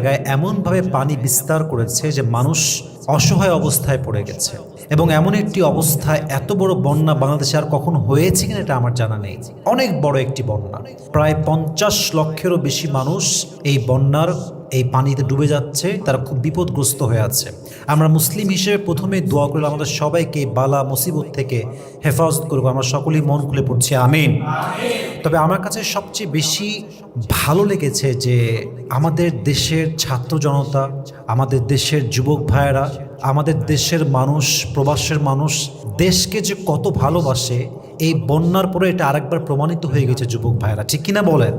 জায়গায় এমনভাবে পানি বিস্তার করেছে যে মানুষ অসহায় অবস্থায় পড়ে গেছে। এবং এমন একটি অবস্থায় এত বড় বন্যা বাংলাদেশে আর কখন হয়েছে কিনা এটা আমার জানা নেই। অনেক বড় একটি বন্যা। প্রায় পঞ্চাশ লক্ষেরও বেশি মানুষ এই বন্যার এই পানিতে ডুবে যাচ্ছে, তারা খুব বিপদগ্রস্ত হয়ে আছে। আমরা মুসলিম হিসেবে প্রথমে দোয়া করলে আমাদের সবাইকে বালা মুসিবত থেকে হেফাজত করব আমরা সকলেই মন খুলে পড়ছি, আমিন। তবে আমার কাছে সবচেয়ে বেশি ভালো লেগেছে যে আমাদের দেশের ছাত্র জনতা, আমাদের দেশের যুবক ভাইয়েরা, আমাদের দেশের মানুষ, প্রবাসের মানুষ, দেশকে যে কত ভালোবাসে, এই বন্যার পরে এটা আরেকবার প্রমাণিত হয়ে গেছে যুবক ভাইয়েরা। ঠিক কিনা বলেন?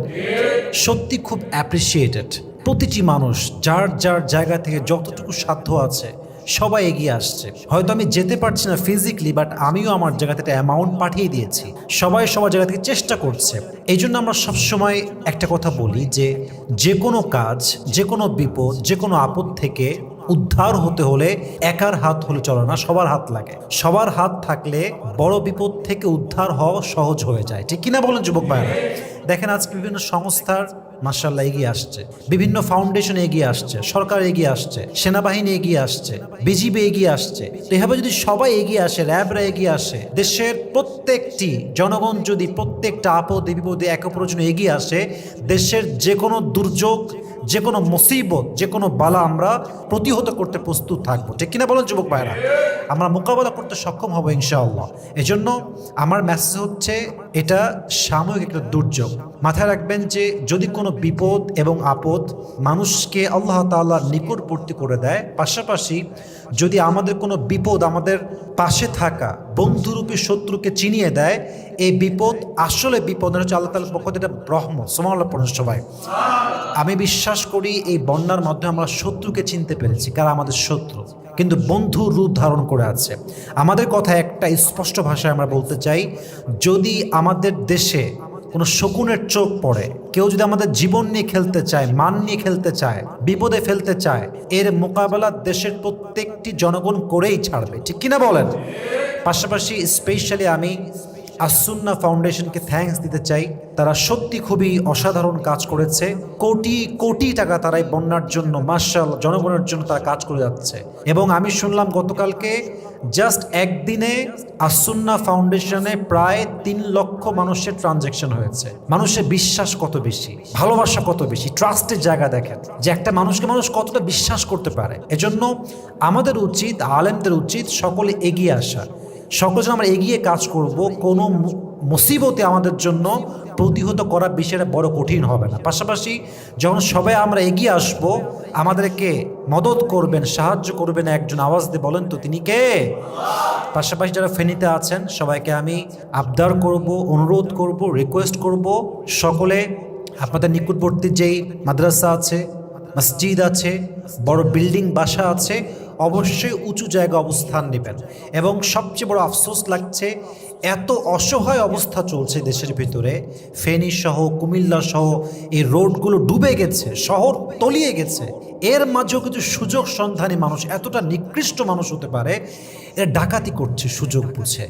সত্যি খুব অ্যাপ্রিসিয়েটেড প্রতিটি মানুষ যার যার জায়গা থেকে যতটুকু সাধ্য আছে সবাই এগিয়ে আসছে। হয়তো আমি যেতে পারছি না ফিজিক্যালি বাট আমিও আমার জায়গা থেকে অ্যামাউন্ট পাঠিয়ে দিয়েছি। সবাই সবার জায়গা থেকে চেষ্টা করছে। এই জন্য আমরা সবসময় একটা কথা বলি যে যে কোনো কাজ, যে কোনো বিপদ, যে কোনো আপদ থেকে উদ্ধার হতে হলে একার হাত হলে চলে না, সবার হাত লাগে। সবার হাত থাকলে বড় বিপদ থেকে উদ্ধার হওয়া সহজ হয়ে যায়। ঠিক কিনা বলেন যুবক ভাইরা দেখেন আজকে বিভিন্ন সংস্থার মার্শাল্লাহ এগিয়ে আসছে। বিভিন্ন ফাউন্ডেশন এগিয়ে আসছে, সরকার এগিয়ে আসছে, সেনাবাহিনী এগিয়ে আসছে বিজিবি এগিয়ে আসছে। এভাবে যদি সবাই এগিয়ে আসে, র্যাবরা এগিয়ে আসে, দেশের প্রত্যেকটি জনগণ যদি প্রত্যেকটা আপদে বিপদে এক প্রয়োজনে এগিয়ে আসে, দেশের যে কোনো দুর্যোগ যে কোনো মুসিবত যে কোনো বালা আমরা প্রতিহত করতে প্রস্তুত থাকব। ঠিক কিনা বলেন যুবক ভাইরা আমরা মোকাবেলা করতে সক্ষম হব ইনশাআল্লাহ। এজন্য আমার মেসেজ হচ্ছে, এটা সাময়িক একটা দুর্যোগ। মাথায় রাখবেন যে যদি কোনো বিপদ এবং আপদ মানুষকে আল্লাহ তাল্লাহ নিকটবর্তী করে দেয়, পাশাপাশি যদি আমাদের কোনো বিপদ আমাদের পাশে থাকা বন্ধুরূপে শত্রুকে চিনিয়ে দেয়, এই বিপদ আসলে বিপদ হচ্ছে আল্লাহ তালার পক্ষ থেকে ব্রহ্ম সমালোপন সবাই। আমি বিশ্বাস করি এই বন্যার মাধ্যমে আমরা শত্রুকে চিনতে পেরেছি, কারণ আমাদের শত্রু। কিন্তু বন্ধু রূপ ধারণ করে আছে। আমাদের কথা একটা স্পষ্ট ভাষায় আমরা বলতে চাই, যদি আমাদের দেশে কোনো শকুনের চোখ পড়ে। কেউ যদি আমাদের জীবন নিয়ে খেলতে চায়, মান নিয়ে খেলতে চায়, বিপদে ফেলতে চায়, এর মোকাবেলা দেশের প্রত্যেকটি জনগণ করেই ছাড়বে। ঠিক কিনা বলেন? পাশাপাশি স্পেশালি আমি আসুন্না ফাউন্ডেশনকে থ্যাঙ্কস দিতে চাই। তারা সত্যি খুবই অসাধারণ কাজ করেছে। কোটি কোটি টাকা তারা এই বন্যার জন্য মার্শাল জনগণের জন্য তারা কাজ করে যাচ্ছে। এবং আমি শুনলাম গতকালকে জাস্ট একদিনে আসুন্না ফাউন্ডেশনে প্রায় তিন লক্ষ মানুষের ট্রানজেকশন হয়েছে। মানুষের বিশ্বাস কত বেশি? ভালোবাসা কত বেশি? ট্রাস্টের জায়গা দেখেন। যে একটা মানুষকে মানুষ কতটা বিশ্বাস করতে পারে। এজন্য আমাদের উচিত, আলেমদের উচিত সকলে এগিয়ে আসা। সকল যেন আমরা এগিয়ে কাজ করব, কোনো মুসিবতে আমাদের জন্য প্রতিহত করা বিষয়টা বড় কঠিন হবে না। পাশাপাশি যখন সবাই আমরা এগিয়ে আসব, আমাদেরকে মদত করবেন, সাহায্য করবেন, একজন আওয়াজ দিয়ে বলেন তো, তিনি কে? পাশাপাশি যারা ফেনীতে আছেন, সবাইকে আমি আবদার করব, অনুরোধ করব রিকোয়েস্ট করব, সকলে আপনাদের নিকটবর্তী যেই মাদ্রাসা আছে, মসজিদ আছে, বড় বিল্ডিং বাসা আছে অবশ্যই উঁচু জায়গা অবস্থান নেবেন। এবং সবচেয়ে বড় আফসোস লাগছে, এত অসহায় অবস্থা চলছে দেশের ভিতরে। ফেনী সহ কুমিল্লা সহ এই রোডগুলো ডুবে গেছে, শহর তলিয়ে গেছে। এর মাঝেও কিছু সুযোগ সন্ধানী মানুষ, এতটা নিকৃষ্ট মানুষ হতে পারে, এরা ডাকাতি করছে, সুযোগ বুঝে।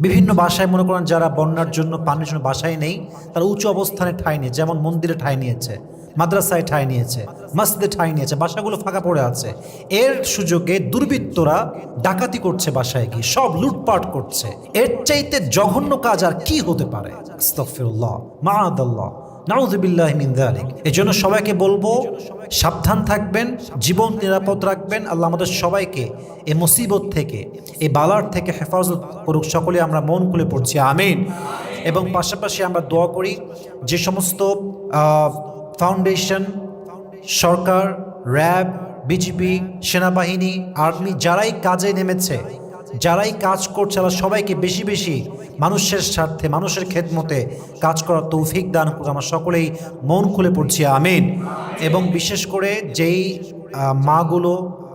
বিভিন্ন বাসায় মনে করেন যারা বন্যার জন্য পানির জন্য বাসায় নেই, তারা উঁচু অবস্থানে ঠাঁই নিয়ে, যেমন মন্দিরে ঠাঁই নিয়েছে। মাদ্রাসায় ঠাঁই নিয়েছে, মসজিদে ঠাঁই নিয়েছে, বাসাগুলো ফাঁকা পড়ে আছে। এর সুযোগে দুর্বৃত্তরা ডাকাতি করছে বাসায় গিয়ে, সব লুটপাট করছে। এর চাইতে জঘন্য কাজ আর কি হতে পারে? আস্তাগফিরুল্লাহ, মাআদাল্লাহ, নাউযুবিল্লাহ মিন যালিক। এজন্য সবাইকে বলব, সাবধান থাকবেন, জীবন নিরাপদ রাখবেন। আল্লাহ আমাদের সবাইকে এই মুসিবত থেকে এই বালার থেকে হেফাজত করুক। সকলে আমরা মন খুলে পড়ছি, আমিন। এবং পাশাপাশি আমরা দোয়া করি, যে সমস্ত ফাউন্ডেশন, সরকার, র্যাব বিজিবি সেনাবাহিনী, আর্মি যারাই কাজে নেমেছে, যারাই কাজ করছে, তারা সবাইকে বেশি বেশি মানুষের স্বার্থে, মানুষের খেদমতে কাজ করার তৌফিক দান করুক। আমরা সকলেই মন খুলে পড়ছি, আমিন। এবং বিশেষ করে যেই মাগুলো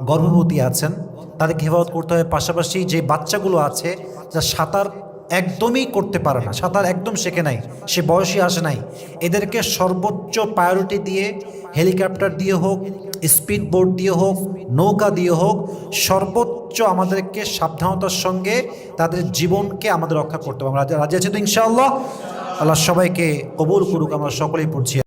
গর্ভবতী আছেন, তাদেরকে হেফাজত করতে হবে। পাশাপাশি যে বাচ্চাগুলো আছে যা সাঁতার একদমই করতে পারে না। সাঁতার একদম শেখে নাই। সে বয়সে আসে নাই। এদেরকে সর্বোচ্চ প্রায়োরিটি দিয়ে হেলিকপ্টার দিয়ে হোক স্পিড বোট দিয়ে হোক, নৌকা দিয়ে হোক, সর্বোচ্চ আমাদেরকে সাবধানতার সঙ্গে তাদের জীবনকে আমাদের রক্ষা করতে হবে। আমরা রাজি আছি তো ইনশাআল্লাহ? আল্লাহ সবাইকে কবুল করুক। আমরা সকলেই পড়ছি।